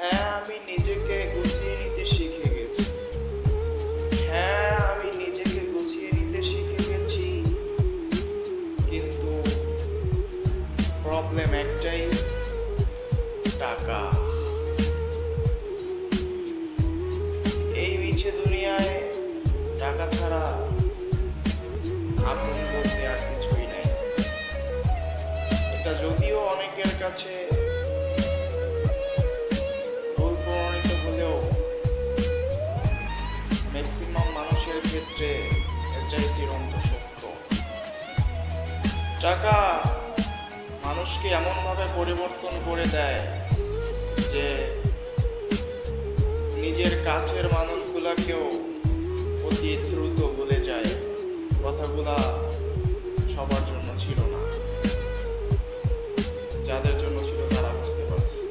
হ্যাঁ আমি নিজেকে গুছিয়ে নিতে শিখে গেছি। হ্যাঁ আমি নিজেকে গুছিয়ে নিতে শিখে গেছি। কিন্তু প্রবলেম একটাই, টাকা। এই মিছে দুনিয়ায় টাকা ছাড়া আপন বলতে আর কিছুই নাই। এটা যদিও অনেকের কাছে ক্ষেত্রে এটাই চিরন্ত সত্য টাকা মানুষকে এমনভাবে পরিবর্তন করে দেয় যে নিজের কাছের মানুষগুলাকেও অতি দ্রুত ভুলে